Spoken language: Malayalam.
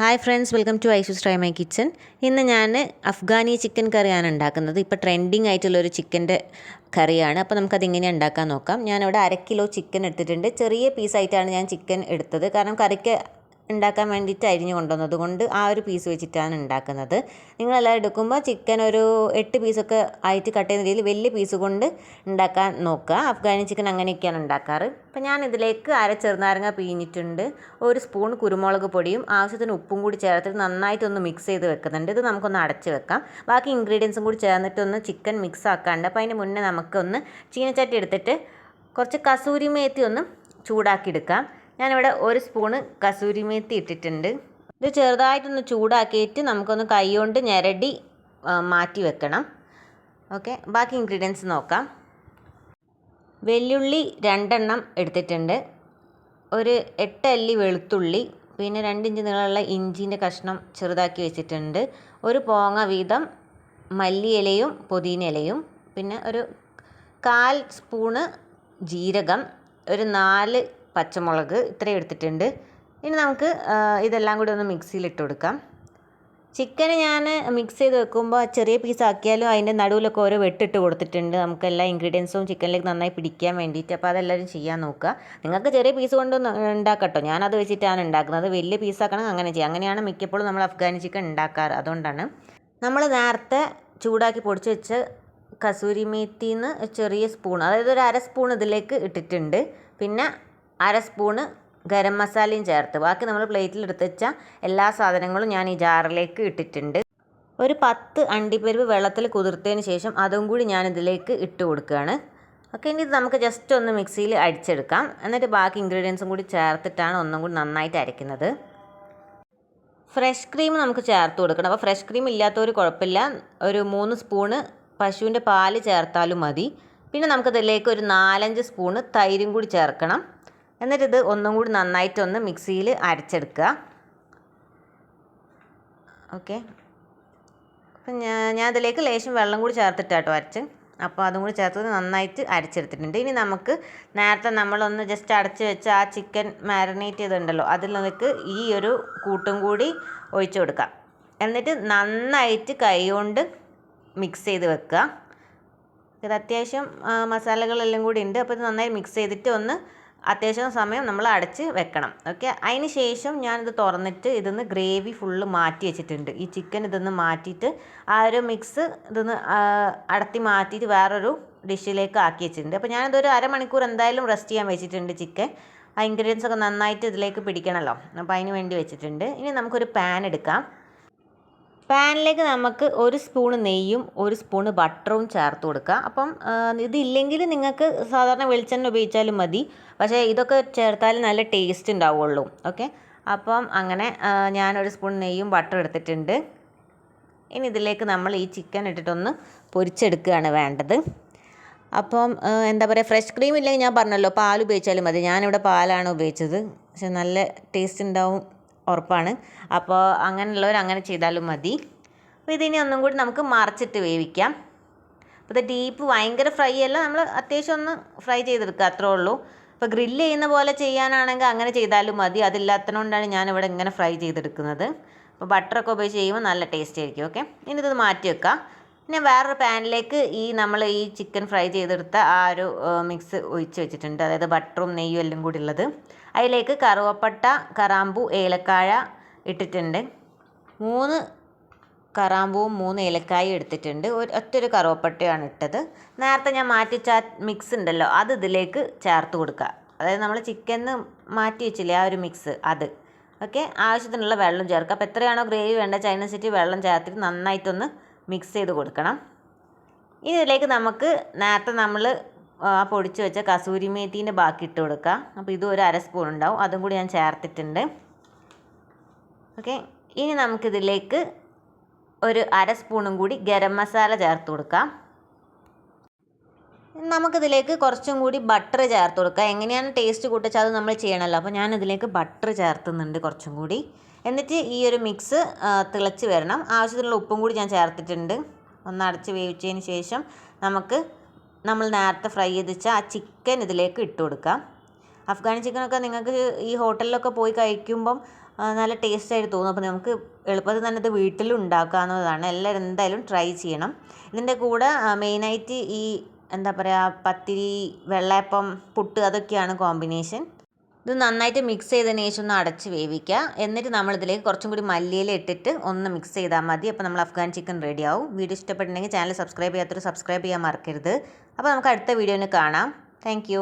Hi friends welcome to Aisu try my kitchen. ഇന്ന് ഞാൻ അഫ്ഗാനി ചിക്കൻ കറിയാണ് ഉണ്ടാക്കുന്നത്. ഇപ്പോൾ ട്രെൻഡിങ് ആയിട്ടുള്ള ഒരു ചിക്കന്റെ കറിയാണ്. അപ്പോൾ നമുക്കത് എങ്ങനെ ഉണ്ടാക്കാൻ നോക്കാം. ഞാനിവിടെ അര കിലോ ചിക്കൻ എടുത്തിട്ടുണ്ട്. ചെറിയ പീസായിട്ടാണ് ഞാൻ ചിക്കൻ എടുത്തത്. കാരണം കറിക്ക് ഉണ്ടാക്കാൻ വേണ്ടിയിട്ട് അരിഞ്ഞു കൊണ്ടുവന്നത്. കൊണ്ട് ആ ഒരു പീസ് വെച്ചിട്ടാണ് ഉണ്ടാക്കുന്നത്. നിങ്ങളെല്ലാം എടുക്കുമ്പോൾ ചിക്കൻ ഒരു എട്ട് പീസൊക്കെ ആയിട്ട് കട്ട് ചെയ്യുന്ന രീതിയിൽ വലിയ പീസ് കൊണ്ട് ഉണ്ടാക്കാൻ നോക്കുക. അഫ്ഗാനി ചിക്കൻ അങ്ങനെയൊക്കെയാണ് ഉണ്ടാക്കാറ്. അപ്പോൾ ഞാൻ ഇതിലേക്ക് അര ചെറുനാരങ്ങ പിഴിഞ്ഞിട്ടുണ്ട്. ഒരു സ്പൂൺ കുരുമുളക് പൊടിയും ആവശ്യത്തിന് ഉപ്പും കൂടി ചേർത്തിട്ട് നന്നായിട്ടൊന്ന് മിക്സ് ചെയ്ത് വെക്കുന്നുണ്ട്. ഇത് നമുക്കൊന്ന് അടച്ച് വെക്കാം. ബാക്കി ഇൻഗ്രീഡിയൻസും കൂടി ചേർന്നിട്ടൊന്ന് ചിക്കൻ മിക്സ് ആക്കാണ്ട് അപ്പോൾ അതിന് മുന്നേ നമുക്കൊന്ന് ചീനച്ചട്ടി എടുത്തിട്ട് കുറച്ച് കസൂരി മേത്തി ഒന്ന് ചൂടാക്കി എടുക്കാം. ഞാനിവിടെ ഒരു സ്പൂണ് കസൂരി മേത്തി ഇട്ടിട്ടുണ്ട്. ഇത് ചെറുതായിട്ടൊന്ന് ചൂടാക്കിയിട്ട് നമുക്കൊന്ന് കൈകൊണ്ട് ഞെരടി മാറ്റി വെക്കണം. ഓക്കെ ബാക്കി ഇൻഗ്രീഡിയൻസ് നോക്കാം. വെല്ലുള്ളി രണ്ടെണ്ണം എടുത്തിട്ടുണ്ട്. ഒരു എട്ട് അല്ലി വെളുത്തുള്ളി പിന്നെ രണ്ട് ഇഞ്ച് നീളമുള്ള ഇഞ്ചിന്റെ കഷ്ണം ചെറുതാക്കി വെച്ചിട്ടുണ്ട്. ഒരു പോങ്ങ വീതം മല്ലിയിലയും പുതിന ഇലയും പിന്നെ ഒരു കാൽ സ്പൂണ് ജീരകം ഒരു നാല് പച്ചമുളക് ഇത്രയും എടുത്തിട്ടുണ്ട്. ഇനി നമുക്ക് ഇതെല്ലാം കൂടി ഒന്ന് മിക്സിയിൽ ഇട്ട് കൊടുക്കാം. ചിക്കൻ ഞാൻ മിക്സ് ചെയ്ത് വെക്കുമ്പോൾ ചെറിയ പീസ് ആക്കിയാലും അതിന്റെ നടുവിലൊക്കെ ഓരോ വെട്ടിട്ട് കൊടുത്തിട്ടുണ്ട്. നമുക്ക് എല്ലാ ഇൻഗ്രീഡിയൻസും ചിക്കനിലേക്ക് നന്നായി പിടിക്കാൻ വേണ്ടിയിട്ട്. അപ്പോൾ അതെല്ലാവരും ചെയ്യാൻ നോക്കുക. നിങ്ങൾക്ക് ചെറിയ പീസ് കൊണ്ട് ഉണ്ടാക്കട്ടോ. ഞാനത് വെച്ചിട്ടാണ് ഉണ്ടാക്കുന്നത്. വലിയ പീസാക്കണമെങ്കിൽ അങ്ങനെ ചെയ്യാം. അങ്ങനെയാണ് മിക്കപ്പോഴും നമ്മൾ അഫ്ഗാനി ചിക്കൻ ഉണ്ടാക്കാറ്. അതുകൊണ്ടാണ്. നമ്മൾ നേരത്തെ ചൂടാക്കി പൊടിച്ച് വെച്ച് കസൂരി മേത്തിന്ന് ചെറിയ സ്പൂൺ അതായത് ഒരു അര സ്പൂൺ ഇതിലേക്ക് ഇട്ടിട്ടുണ്ട്. പിന്നെ അര സ്പൂണ് ഗരം മസാലയും ചേർത്ത്. ബാക്കി നമ്മൾ പ്ലേറ്റിൽ എടുത്ത് വെച്ച എല്ലാ സാധനങ്ങളും ഞാൻ ഈ ജാറിലേക്ക് ഇട്ടിട്ടുണ്ട്. ഒരു പത്ത് അണ്ടിപ്പരിപ്പ് വെള്ളത്തിൽ കുതിർത്തതിന് ശേഷം അതും കൂടി ഞാൻ ഇതിലേക്ക് ഇട്ട് കൊടുക്കുകയാണ്. ഓക്കെ ഇനി ഇത് നമുക്ക് ജസ്റ്റ് ഒന്ന് മിക്സിയിൽ അടിച്ചെടുക്കാം. എന്നിട്ട് ബാക്കി ഇൻഗ്രീഡിയൻസും കൂടി ചേർത്തിട്ടാണ് ഒന്നും കൂടി നന്നായിട്ട് അരയ്ക്കുന്നത്. ഫ്രഷ് ക്രീം നമുക്ക് ചേർത്ത് കൊടുക്കണം. അപ്പോൾ ഫ്രഷ് ക്രീം ഇല്ലാത്തവർ കുഴപ്പമില്ല. ഒരു മൂന്ന് സ്പൂണ് പശുവിന്റെ പാൽ ചേർത്താലും മതി. പിന്നെ നമുക്കതിലേക്ക് ഒരു നാലഞ്ച് സ്പൂണ് തൈരും കൂടി ചേർക്കണം. എന്നിട്ട് ഇത് ഒന്നും കൂടി നന്നായിട്ടൊന്ന് മിക്സിയിൽ അരച്ചെടുക്കുക. ഓക്കെ. അപ്പം ഞാൻ ഞാൻ അതിലേക്ക് ലേശം വെള്ളം കൂടി ചേർത്തിട്ടാട്ടോ അരച്ച്. അപ്പോൾ അതും കൂടി ചേർത്ത് നന്നായിട്ട് അരച്ചെടുത്തിട്ടുണ്ട്. ഇനി നമുക്ക് നേരത്തെ നമ്മളൊന്ന് ജസ്റ്റ് അടച്ച് വെച്ച ആ ചിക്കൻ മാരിനേറ്റ് ചെയ്തിട്ടുണ്ടല്ലോ നിനക്ക് ഈ ഒരു കൂട്ടും കൂടി ഒഴിച്ചു കൊടുക്കാം എന്നിട്ട് നന്നായിട്ട് കൈകൊണ്ട് മിക്സ് ചെയ്ത് വെക്കുക. ഇത് അത്യാവശ്യം മസാലകളെല്ലാം കൂടി ഉണ്ട്. അപ്പോൾ ഇത് നന്നായി മിക്സ് ചെയ്തിട്ട് ഒന്ന് അത്യാവശ്യം സമയം നമ്മൾ അടച്ച് വെക്കണം. ഓക്കെ? അതിന് ശേഷം ഞാനിത് തുറന്നിട്ട് ഇതിന്ന് ഗ്രേവി ഫുള്ള് മാറ്റി വെച്ചിട്ടുണ്ട്. ഈ ചിക്കൻ ഇതിന്ന് മാറ്റിയിട്ട് ആ ഒരു മിക്സ് ഇതിന്ന് അടത്തി മാറ്റിയിട്ട് വേറൊരു ഡിഷിലേക്ക് ആക്കി വെച്ചിട്ടുണ്ട്. അപ്പോൾ ഞാനിതൊരു അരമണിക്കൂർ എന്തായാലും റെസ്റ്റ് ചെയ്യാൻ വെച്ചിട്ടുണ്ട് ചിക്കൻ. ആ ഇൻഗ്രീഡിയൻസ് ഒക്കെ നന്നായിട്ട് ഇതിലേക്ക് പിടിക്കണമല്ലോ അപ്പോൾ അതിന് വേണ്ടി വെച്ചിട്ടുണ്ട്. ഇനി നമുക്കൊരു പാൻ എടുക്കാം. പാനിലേക്ക് നമുക്ക് ഒരു സ്പൂൺ നെയ്യും ഒരു സ്പൂൺ ബട്ടറും ചേർത്ത് കൊടുക്കുക. അപ്പം ഇതില്ലെങ്കിൽ നിങ്ങൾക്ക് സാധാരണ വെളിച്ചെണ്ണ ഉപയോഗിച്ചാലും മതി. പക്ഷേ ഇതൊക്കെ ചേർത്താൽ നല്ല ടേസ്റ്റ് ഉണ്ടാവുള്ളൂ. ഓക്കെ അപ്പം അങ്ങനെ ഞാനൊരു സ്പൂൺ നെയ്യും ബട്ടർ എടുത്തിട്ടുണ്ട്. ഇനി ഇതിലേക്ക് നമ്മൾ ഈ ചിക്കൻ ഇട്ടിട്ടൊന്ന് പൊരിച്ചെടുക്കുകയാണ് വേണ്ടത്. അപ്പം എന്താ പറയുക ഫ്രഷ് ക്രീം ഇല്ലെങ്കിൽ ഞാൻ പറഞ്ഞല്ലോ പാൽ ഉപയോഗിച്ചാലും മതി. ഞാനിവിടെ പാലാണ് ഉപയോഗിച്ചത്. പക്ഷെ നല്ല ടേസ്റ്റ് ഉണ്ടാവും. ഉറപ്പാണ്. അപ്പോൾ അങ്ങനെയുള്ളവർ അങ്ങനെ ചെയ്താലും മതി. അപ്പോൾ ഇതിനി ഒന്നും കൂടി നമുക്ക് മറച്ചിട്ട് വേവിക്കാം. അപ്പോൾ ഇത് ഡീപ്പ് ഭയങ്കര ഫ്രൈ അല്ല. നമ്മൾ അത്യാവശ്യം ഒന്ന് ഫ്രൈ ചെയ്തെടുക്കുക അത്രേ ഉള്ളൂ. അപ്പോൾ ഗ്രില്ല് ചെയ്യുന്ന പോലെ ചെയ്യാനാണെങ്കിൽ അങ്ങനെ ചെയ്താലും മതി. അതില്ലാത്തതുകൊണ്ടാണ് ഞാനിവിടെ ഇങ്ങനെ ഫ്രൈ ചെയ്തെടുക്കുന്നത്. അപ്പോൾ ബട്ടറൊക്കെ ഉപയോഗിച്ച് ചെയ്യുമ്പോൾ നല്ല ടേസ്റ്റ് ആയിരിക്കും. ഓക്കെ ഇനി ഇത് മാറ്റി വെക്കാം. പിന്നെ വേറൊരു പാനിലേക്ക് ഈ നമ്മൾ ഈ ചിക്കൻ ഫ്രൈ ചെയ്തെടുത്ത ആ ഒരു മിക്സ് ഒഴിച്ച് വെച്ചിട്ടുണ്ട്. അതായത് ബട്ടറും നെയ്യും എല്ലാം കൂടി ഉള്ളത്. അതിലേക്ക് കറുവപ്പട്ട കറാമ്പൂ ഏലക്കായ ഇട്ടിട്ടുണ്ട്. മൂന്ന് കറാമ്പൂവും മൂന്ന് ഏലക്കായും എടുത്തിട്ടുണ്ട്. ഒരു ഒറ്റൊരു കറുവപ്പട്ടയാണ് ഇട്ടത്. നേരത്തെ ഞാൻ മാറ്റി ചാ മിക്സ് ഉണ്ടല്ലോ അത് ഇതിലേക്ക് ചേർത്ത് കൊടുക്കുക. അതായത് നമ്മൾ ചിക്കന്ന് മാറ്റി വെച്ചില്ലേ ആ ഒരു മിക്സ് അത്. ഓക്കെ? ആവശ്യത്തിനുള്ള വെള്ളം ചേർക്കുക. അപ്പോൾ എത്രയാണോ ഗ്രേവി വേണ്ടത് അതിനനുസരിച്ച് വെള്ളം ചേർത്തിട്ട് നന്നായിട്ടൊന്ന് മിക്സ് ചെയ്ത് കൊടുക്കണം. ഇനി ഇതിലേക്ക് നമുക്ക് നേരത്തെ നമ്മൾ ആ പൊടിച്ച് വെച്ച കസൂരി മേത്തീന്റെ ബാക്കി ഇട്ട് കൊടുക്കാം. അപ്പോൾ ഇതും ഒരു അര സ്പൂൺ ഉണ്ടാവും. അതും കൂടി ഞാൻ ചേർത്തിട്ടുണ്ട്. ഓക്കെ. ഇനി നമുക്കിതിലേക്ക് ഒരു അര സ്പൂണും കൂടി ഗരം മസാല ചേർത്ത് കൊടുക്കാം. നമുക്കിതിലേക്ക് കുറച്ചും കൂടി ബട്ടർ ചേർത്ത് കൊടുക്കാം. എങ്ങനെയാണ് ടേസ്റ്റ് കൂട്ടിച്ചാൽ അത് നമ്മൾ ചെയ്യണമല്ലോ. അപ്പോൾ ഞാൻ ഇതിലേക്ക് ബട്ടർ ചേർത്തുന്നുണ്ട് കുറച്ചും കൂടി. എന്നിട്ട് ഈ ഒരു മിക്സ് തിളച്ച് വരണം. ആവശ്യത്തിനുള്ള ഉപ്പും കൂടി ഞാൻ ചേർത്തിട്ടുണ്ട്. ഒന്ന് അടച്ച് വേവിച്ചതിന് ശേഷം നമുക്ക് നമ്മൾ നേരത്തെ ഫ്രൈ ചെയ്ത് വെച്ച ആ ചിക്കൻ ഇതിലേക്ക് ഇട്ട് കൊടുക്കാം. അഫ്ഗാനി ചിക്കനൊക്കെ നിങ്ങൾക്ക് ഈ ഹോട്ടലിലൊക്കെ പോയി കഴിക്കുമ്പം നല്ല ടേസ്റ്റ് ആയിട്ട് തോന്നും. അപ്പോൾ നമുക്ക് എളുപ്പത്തിൽ തന്നെ ഇത് വീട്ടിലും ഉണ്ടാക്കാവുന്നതാണ്. എല്ലാവരും എന്തായാലും ട്രൈ ചെയ്യണം. ഇതിന്റെ കൂടെ മെയിനായിട്ട് ഈ എന്താ പറയുക പത്തിരി വെള്ളയപ്പം പുട്ട് അതൊക്കെയാണ് കോമ്പിനേഷൻ ഇത് നന്നായിട്ട് മിക്സ് ചെയ്തതിന് ശേഷം ഒന്ന് അടച്ച് വേവിക്കുക. എന്നിട്ട് നമ്മളിതിലേക്ക് കുറച്ചും കൂടി മല്ലിയില ഇട്ടിട്ട് ഒന്ന് മിക്സ് ചെയ്താൽ മതി. അപ്പോൾ നമ്മൾ അഫ്ഗാൻ ചിക്കൻ റെഡി ആവും. വീഡിയോ ഇഷ്ടപ്പെട്ടിട്ടുണ്ടെങ്കിൽ ചാനൽ സബ്സ്ക്രൈബ് ചെയ്യാത്തൊരു സബ്സ്ക്രൈബ് ചെയ്യാൻ മറക്കരുത്. അപ്പോൾ നമുക്ക് അടുത്ത വീഡിയോയിൽ കാണാം. താങ്ക്